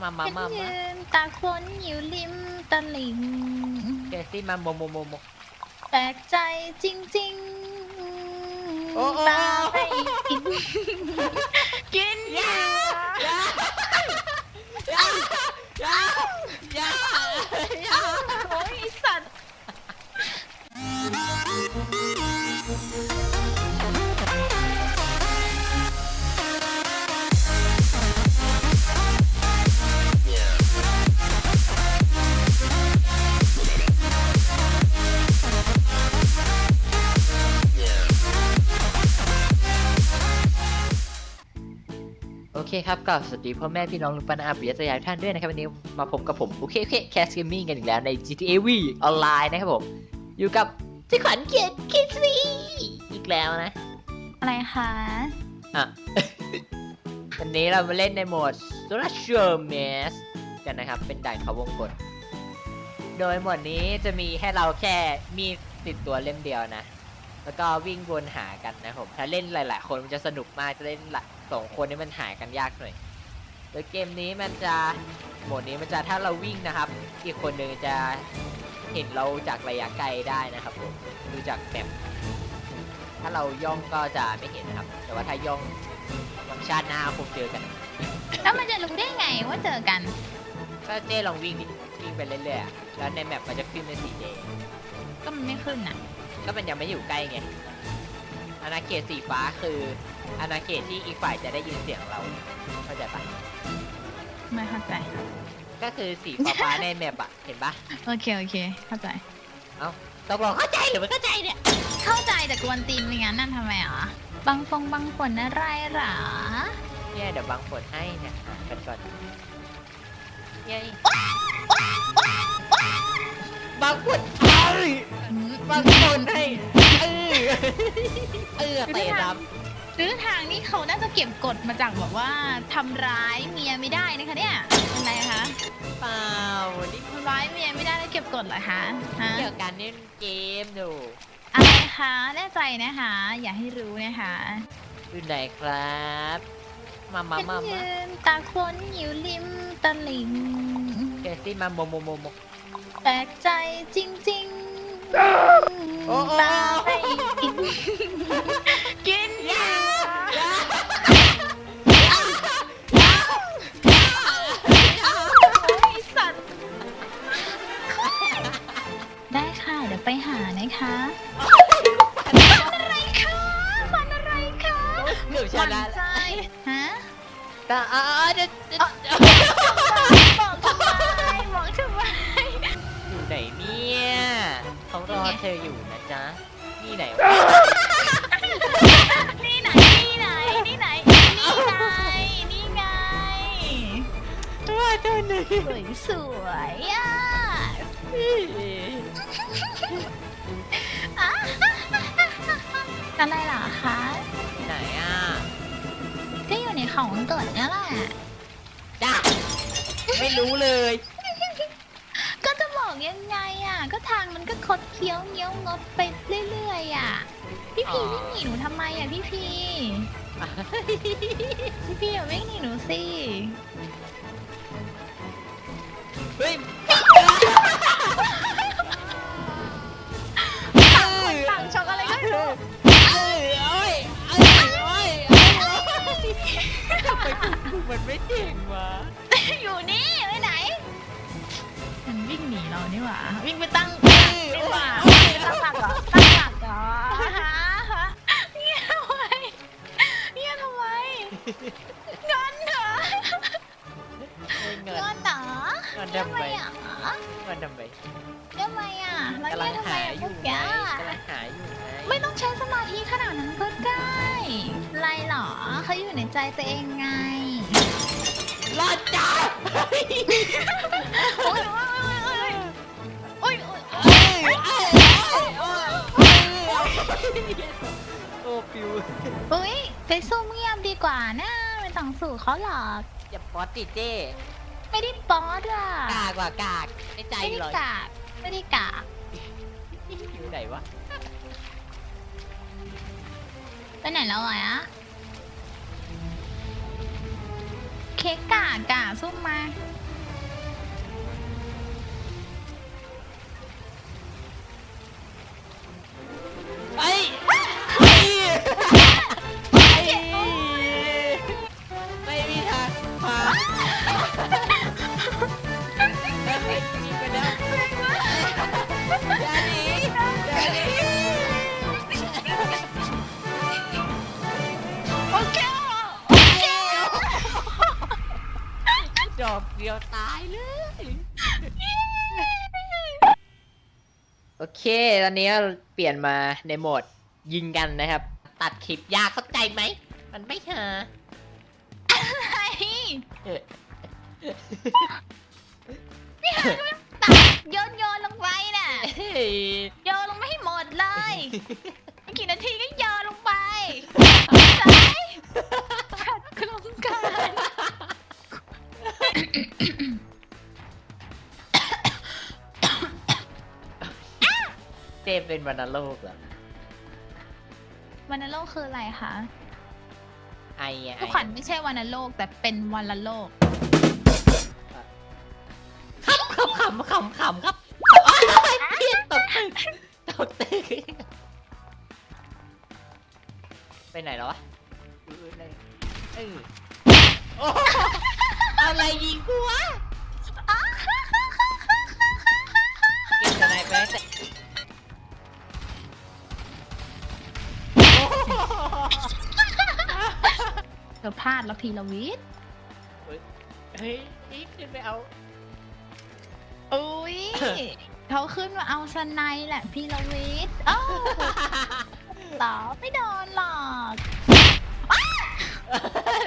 มามาฉันมามายืนตาคนอยู่ริมตลิ่งเกซี่มาโมโมโมโม แปลกใจจริงโอ้โอ้ ๆตาไม่กิน กินเหอย่ายื่ออย่าอย่าอย่าอย่าโอ้ยสัตว์ คครับก็สวัสดีพ่อแม่พี่น้องลุงป้านาอาปิยะสยามท่านด้วยนะครับวันนี้มาพบกับผมโอเคโอเคแคสเกมมิ่งกันอีกแล้วใน GTA V ออนไลน์นะครับผม อยู่กับเจ้าขวัญเกียรติคิดซี่อีกแล้วนะ อะไรคะอะ วันนี้เรามาเล่นในโหมด s o l a s h o m e s กันนะครับ เป็นด่านเขาวงกตโดยโหมดนี้จะมีให้เราแค่มีดติดตัวเล่มเดียวนะ แล้วก็วิ่งวนหากันนะครับผมถ้าเล่นหลาย ๆ คนมันจะสนุกมากจะเล่นหลายสองคนนี่มันหากันยากหน่อยโดยเกมนี้มันจะโหมดนี้มันจะถ้าเราวิ่งนะครับ อีกคนหนึ่งจะเห็นเราจากระยะไกลได้นะครับผมดูจากแมปถ้าเราย่องก็จะไม่เห็นนะครับ แต่ว่าถ้าย่องวังชาติหน้าคงเจอกัน แล้วมันจะรู้ได้ไงว่าเจอกัน ก็เจ้ลองวิ่งดิวิ่งไปเรื่อยๆอะแล้วในแมปมันจะขึ้นเป็นสีแดงก็มันไม่ขึ้นอะ ก็มันยังไม่อยู่ใกล้ไงอาณาเขตสีฟ้าคืออาณาเขตที่อีกฝ่ายจะได้ยินเสียงเราเข้าใจปะไม่เข้าใจ ก็คือสีฟ้าๆในแมปอะเห็นปะโอเคโอเค เข้าใจตกลงเข้าใจหรือไม่เข้าใจเนี่ยเข้าใจแต่กวนตีนไม่งั้นนั่นทำไมอะบางฟงบางฝนอะไรหรอเนี่ยเดี๋ยวบังฝนให้เนี่ยหากันก่อนเย้ บังฝนเอ้ยบังฝนให้เออเออเตะรับหรือทางนี้เขาน่าจะเก็บกฎมาจากแบบว่าทำร้ายเมียไม่ได้นะคะเนี่ยเป็นไรคะเปล่านี่ทำร้ายเมียไม่ได้แล้วเก็บกฎเหรอคะฮะเกี่ยวกับการเล่นเกมอยู่อะไรคะแน่ใจนะคะ อย่าให้รู้นะคะอยู่ไหนครับ มามาฉันมามายืนตาคนอยู่ริมตลิ่งเกซี่มาโมโมโมโม แปลกใจจริงโอ้โอ้ๆตาไม่กินกินเหยื่อโอ้ยสัตว์ได้ค่ะเดี๋ยวไปหานะคะฟันอะไรคะฟันอะไรคะเกือบชหวั่นนะใจแล้วฮะตาอ่าเดี๋ยวเดี๋ยว เขารอเธออยู่นะจ๊ะ นี่ไหนวะนี่ไหน นี่ไหน นี่ไหน นี่ไง นี่ไงตัวเธอหนึ่งสวยสวยอะอะอะไรเหรอคะ ไหนอะก็อยู่ในของวันเกิดเนี่ยแหละ จ้าไม่รู้เลย ก็จะบอกยังไงอะ ก็ทางมันก็คดเคี้ยวเงี้ยวงดไปเรื่อยๆอะ พี่พีวิ่งหนีหนูทำไมอะพี่พีพี่พีอย่าวิ่งหนีหนูสิ เฮ้ย อยู่ในใจตัวเองไง รอดจ้าโอ๊ยโอ๊ยโอ๊ยโอ๊ยโอ๊ยเอ้ยเอ้ยเอ้ยเอ้ยเอ้ยโอ้ปิวอุ้ยไปสู้เงียบดีกว่านะไม่ต้องสู้เขาหรอก อย่าป๊อตติเจ้ไม่ได้ป๊อดอะกากว่ากากในใจไม่ได้เลยกากไม่ได้กากอยู่ไหนวะไปไหนแล้วอะ เค้กกากกาสู้มา เค ตอนนี้เราเปลี่ยนมาในโหมดยิงกันนะครับ ตัดคลิปยากเข้าใจไหม มันไม่หาไอ้เออตัดโยนโยนลงไปน่ะ เฮ้ย โยนลงไม่ให้หมดเลย เจมเป็นวันโลกเหรอวันโลกคืออะไรคะไออะไอทุกขวัญไม่ใช่วันโลกแต่เป็นวันละโลกขำขำขำขำครับอ้าวเพี้ยนตกตึกตกตึกไปไหนแล้ววะเออไหนเออโอ้โหอะไรยิงกูวะเก็บอะไรไปแต่ เธอพลาดแล้วพีรวิทย์เฮ้ยนี่ขึ้นไปเอา อุ้ย เขาขึ้นมาเอาสไนด์แหละพีรวิทย์เอ้าต่อไม่โดนหรอก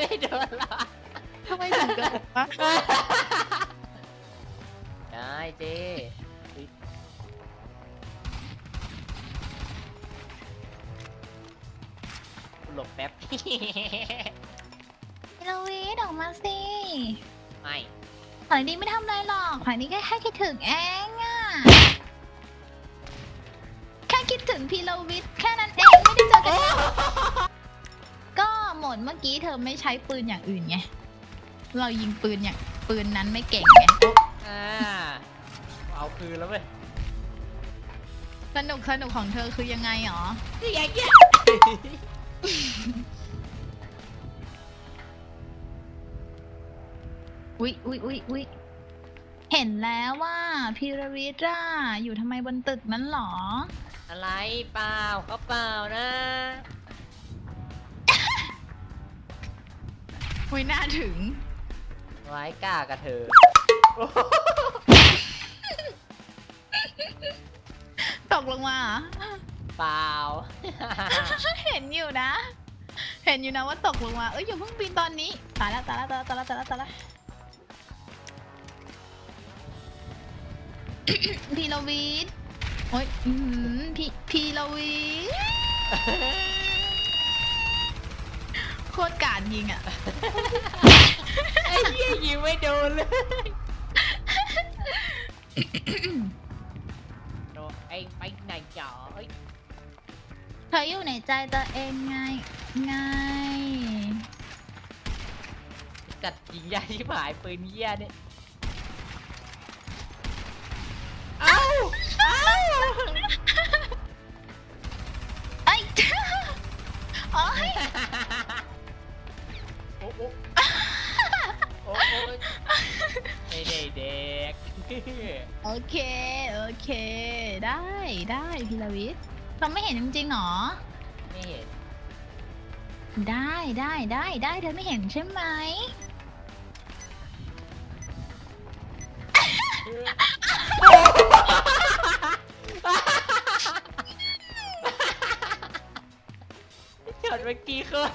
ไม่โดนหรอกทำไมถึงเกิดวะได้เจ้อุ๊ยหลบแป๊บ พีรวิทย์ออกมาสิไม่ขวัญดีไม่ทำอะไรหรอกขวัญดีแค่แค่คิดถึงเองอะแค่คิดถึงพีรวิทย์แค่นั้นเองไม่ได้เจอกันนานก็หมดเมื่อกี้เธอไม่ใช้ปืนอย่างอื่นไงเรายิงปืนอย่างปืนนั้นไม่เก่งไงอ่าเอาคืนแล้วเว้ยสนุกสนุกของเธอคือยังไงหรอ นี่ไงเงี้ย อุ๊ยอุ๊ยอุ๊ยอุ๊ยเห็นแล้วว่าพีรวิทย์อะอยู่ทำไมบนตึกนั้นหรอ อะไรเปล่าเขาเปล่านะอุ้ยน่าถึง ไว้กล้ากับเธอ ตกลงมาเหรอเปล่า เห็นอยู่นะ เห็นอยู่นะว่าตกลงมา เอ้ยอย่าเพิ่งปีนตอนนี้ ตายแล้วตายแล้วตายแล้วตายแล้วตายแล้วตายแล้ว พีรวิทย์โอ้ยอือหือพีพีรวิทย์โคตรการยิงอะ ไอ้เหี้ยยิงไม่โดนเลยโดนไอ้ไปไหนจ๋อเอ้ยเธออยู่ในใจตัวเองไงไงจัดยิงยาที่หายปืนเหี้ยเนี่ย โอเค โอเค ได้ได้พีรวิทย์เราไม่เห็นจริงๆหรอ ไม่เห็น ได้ได้ได้ได้เธอไม่เห็นใช่ไหมช็อตเมื่อกี้โคตร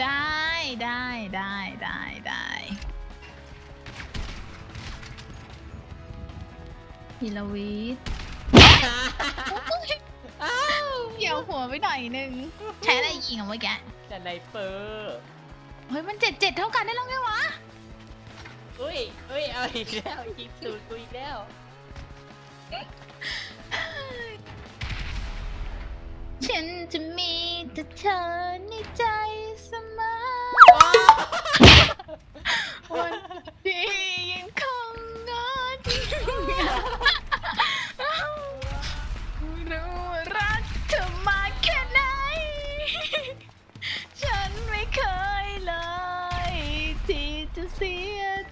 ได้ได้ได้ได้ได้ พีรวิทย์อ้าวเกี่ยวหัวไปหน่อยนึง ใช้อะไรยิงอะเมื่อกี้จะไนเปอร์เฮ้ย มันเจ็ดเจ็ดเท่ากันได้แล้วไงวะ อุ้ยอุ้ยเอาอีกแล้วยิงสูตรกูอีกแล้ว ฉันจะมีแต่เธอในใจเสมอวันที่ยังคงง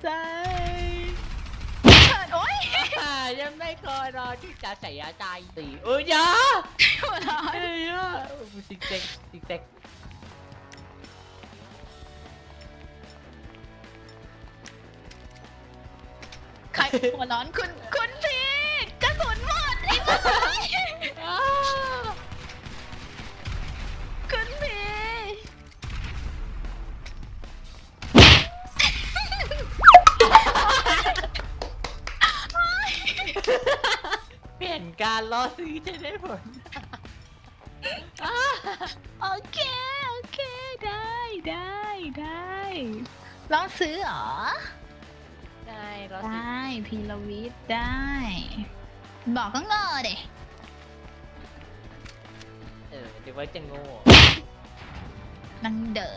ใจเขินโอ๊ยอ่ยังไม่เคยรอที่จะเสียใจสิเอ้ยอยาหัวร้อเอ้ยอยาสิกเต็กสิกเซ็กใครหัวร้อนคุณคุณพี่กระสุนหมดไอ้บ้า การล่อซื้อจะได้ผล โอเค โอเค ได้ได้ได้ลองซื้อเหรอ ได้ล่อไดซื้อ้พีรวิทย์ได้ บอกก็งอเด็เออเดี๋ยวไว้จะโง่นังเด๋อ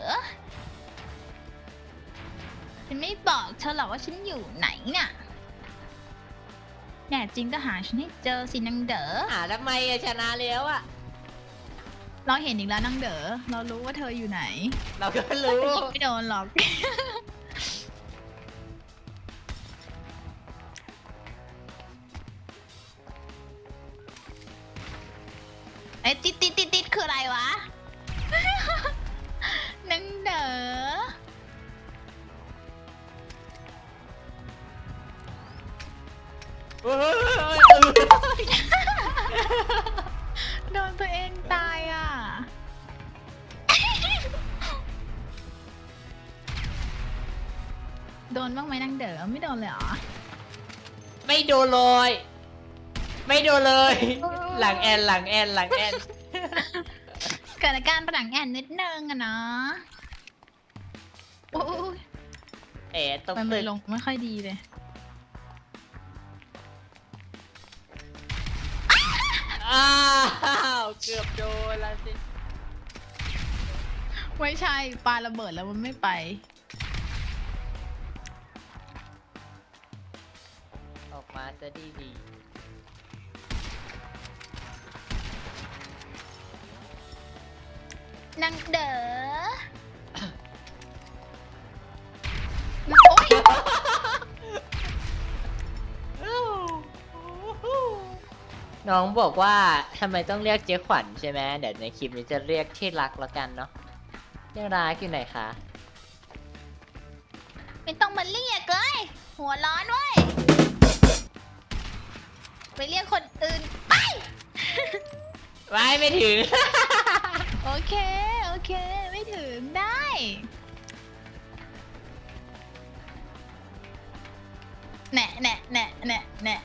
ฉันไม่บอกเธอหรอกว่าฉันอยู่ไหนน่ะ แน่จริงก็หาฉันให้เจอสินังเด๋อหาทำไมอะชนะแล้วอะเราเห็นอีกแล้วนังเด๋อเรารู้ว่าเธออยู่ไหนเราก็แต่รู้ยิงไม่โดนหรอก นบ้างไหมนังเด๋อไม่โดนเลยเหรอ ไม่โดนเลย ไม่โดนเลย หลังแอนหลังแอนหลังแอนเกิดอาการประดังแอนนิดนึงอะเนาะโอ้ยเอ๋ตกมันตึมืกอลงไม่ค่อยดีเลยอ้าวเกือบโดนแล้วสิ ไม่ใช่ปาระเบิดแล้วมันไม่ไป ซะดีดีนางเด๋อโอ๊ยน้องบอกว่าทำไมต้องเรียกเจ๊ขวัญใช่ไหมเดี๋ยวในคลิปนี้จะเรียกที่รักแล้วกันเนาะเรียกรักอยู่ไหนคะ ไม่ต้องมาเรียกเลย หัวร้อนเว้ย ไปเรียกคนอื่นไป ไว้ไม่ถึง โอเค โอเค ไม่ถึงได้ แหน่แหน่แหน่แหน่แหน่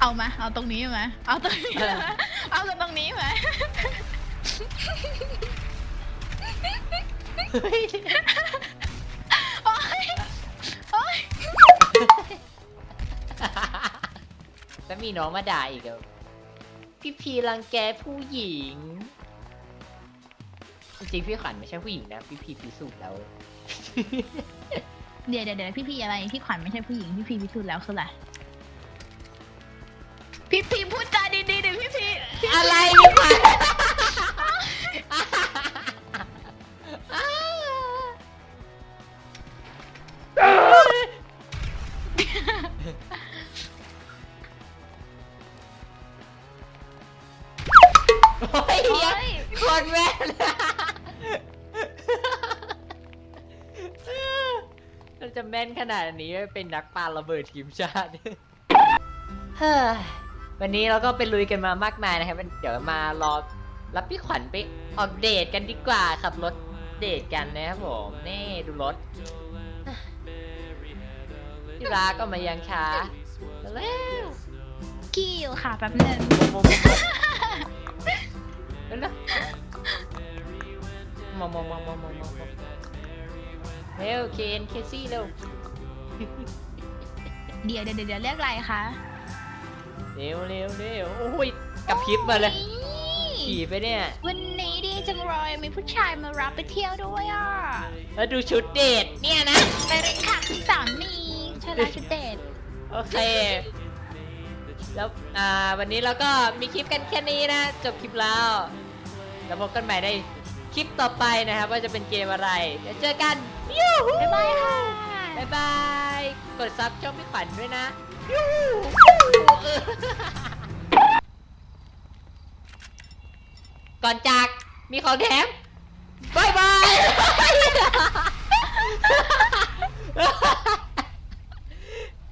เอามา เอาตรงนี้มา เอาตรงนี้มาเอากันตรงนี้มา แล้วมีน้องมาด่าอีกเหรอพี่พีรังแกผู้หญิง จริงๆพี่ขวัญไม่ใช่ผู้หญิงนะ พี่พีพิสูจน์แล้ว เดี๋ยวเดี๋ยวเดี๋ยวพี่พีอะไรพี่ขวัญไม่ใช่ผู้หญิงพี่พีพิสูจน์แล้วคืออะไรพี่พีพูดจาดีๆเดี๋ยวพี่พีพี่อะไรพี่ขวัญ โอ้ยโอ๊ยคนแม่นเราจะแม่นขนาดนี้เป็นนักปาระเบิดทีมชาติ เฮ้ยวันนี้เราก็ไปลุยกันมามากมายนะครับเดี๋ยวมารอรับพี่ขวัญไปออกเดทกันดีกว่าขับรถเดทกันนะครับผมนี่ดูรถที่รักก็มายังช้ามาแล้ว กี้อยู่ค่ะแป๊บหนึง โมโมโม แล้วนะโมโมโมโมโมโมโมเร็วเคนเคซี่เร็วเดี๋ยวเดี๋ยวเดี๋ยวเรียกอะไรคะเร็วเร็วเร็วโอ้ยกระพริบมาเลยโอ้ยขี่ไปเนี่ย วันนี้ดีจังเลยมีผู้ชายมารับไปเที่ยวด้วยอะแล้วดูชุดเดทเนี่ยนะ ไปเลยค่ะคุณสามีเชิญราชุดเดทโอเคแล้วอ่าวันนี้เราก็มีคลิปกันแค่นี้นะ จบคลิปแล้ว แล้วพบกันใหม่ในคลิปต่อไปนะครับ ว่าจะเป็นเกมอะไรเดี๋ยวเจอกันยูฮูบ๊ายบายค่ะบ๊ายบาย กดซับช่องพี่ขวัญด้วยนะยูเออก่อนจากมีของแถมบายบาย